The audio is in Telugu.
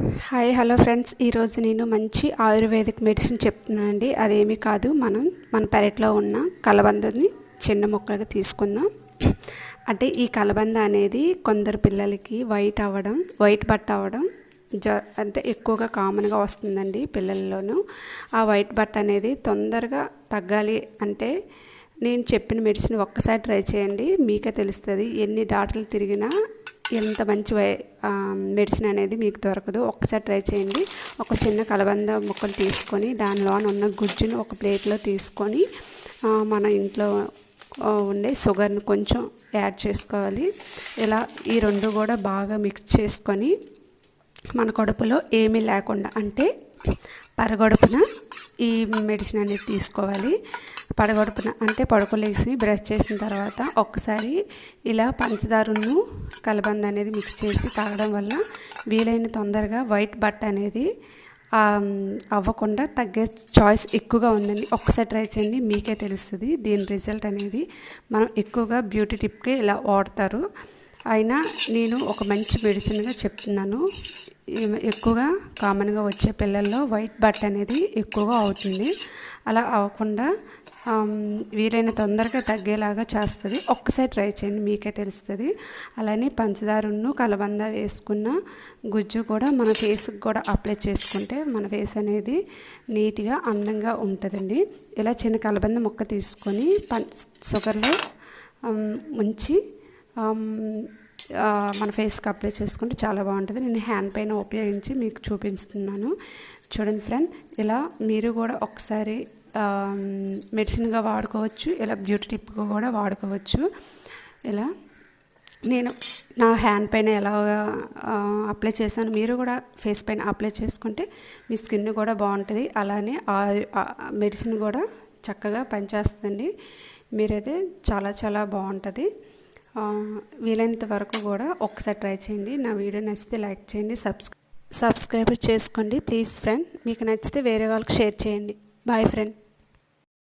Hi hello friends. ఈరోజు నేను మంచి ఆయుర్వేదిక్ మెడిసిన్ చెప్తున్నానండి. అదేమీ కాదు మనం మన పెరట్లో ఉన్న కలబందని చిన్న మొక్కలుగా తీసుకుందాం. అంటే ఈ కలబంద అనేది కొందరు పిల్లలకి వైట్ అవ్వడం వైట్ బట్ట అవ్వడం జ అంటే ఎక్కువగా కామన్గా వస్తుందండి పిల్లల్లోనూ. ఆ వైట్ బట్ట అనేది తొందరగా తగ్గాలి అంటే నేను చెప్పిన మెడిసిన్ ఒక్కసారి ట్రై చేయండి. మీకే తెలుస్తుంది ఎన్ని డాక్టర్లు తిరిగినా ఎంత మంచి వై మెడిసిన్ అనేది మీకు దొరకదు. ఒక్కసారి ట్రై చేయండి. ఒక చిన్న కలబంద ముక్కలు తీసుకొని దానిలోన ఉన్న గుజ్జును ఒక ప్లేట్లో తీసుకొని మన ఇంట్లో ఉండే షుగర్ని కొంచెం యాడ్ చేసుకోవాలి. ఇలా ఈ రెండు కూడా బాగా మిక్స్ చేసుకొని మన కడుపులో ఏమీ లేకుండా అంటే పరగడుపున ఈ మెడిసిన్ అనేది తీసుకోవాలి. పడగడుపున అంటే పడుకోలేసి బ్రష్ చేసిన తర్వాత ఒక్కసారి ఇలా పంచదారును కలబంద అనేది మిక్స్ చేసి తాగడం వల్ల వీలైన తొందరగా వైట్ బట్ట అనేది అవ్వకుండా తగ్గే చాయిస్ ఎక్కువగా ఉందండి. ఒక్కసారి ట్రై చేయండి మీకే తెలుస్తుంది. దీని రిజల్ట్ అనేది మనం ఎక్కువగా బ్యూటీ టిప్కి ఇలా వాడతారు. అయినా నేను ఒక మంచి మెడిసిన్గా చెప్తున్నాను. ఎక్కువగా కామన్గా వచ్చే పిల్లల్లో వైట్ బట్ అనేది ఎక్కువగా అవుతుంది. అలా అవ్వకుండా వీలైన తొందరగా తగ్గేలాగా చేస్తుంది. ఒక్కసారి ట్రై చేయండి మీకే తెలుస్తుంది. అలానే పంచదారను కలబంద వేసుకున్న గుజ్జు కూడా మన ఫేస్కి కూడా అప్లై చేసుకుంటే మన ఫేస్ అనేది నీట్గా అందంగా ఉంటుందండి. ఇలా చిన్న కలబంద మొక్క తీసుకొని పం షుగర్లో ముంచి మన ఫేస్కి అప్లై చేసుకుంటే చాలా బాగుంటుంది. నేను హ్యాండ్ పైన ఉపయోగించి మీకు చూపిస్తున్నాను. చూడండి ఫ్రెండ్ ఇలా మీరు కూడా ఒకసారి మెడిసిన్గా వాడుకోవచ్చు ఇలా బ్యూటీ టిప్గా కూడా వాడుకోవచ్చు. ఇలా నేను నా హ్యాండ్ పైన ఎలా అప్లై చేశాను మీరు కూడా ఫేస్ పైన అప్లై చేసుకుంటే మీ స్కిన్ కూడా బాగుంటుంది. అలానే మెడిసిన్ కూడా చక్కగా పనిచేస్తుందండి. మీరైతే చాలా చాలా బాగుంటుంది. వీలైనంత వరకు కూడా ఒకసారి ట్రై చేయండి. నా వీడియో నచ్చితే లైక్ చేయండి సబ్స్క్రై సబ్స్క్రైబర్ చేసుకోండి ప్లీజ్ ఫ్రెండ్. మీకు నచ్చితే వేరే వాళ్ళకి షేర్ చేయండి. Bye friend.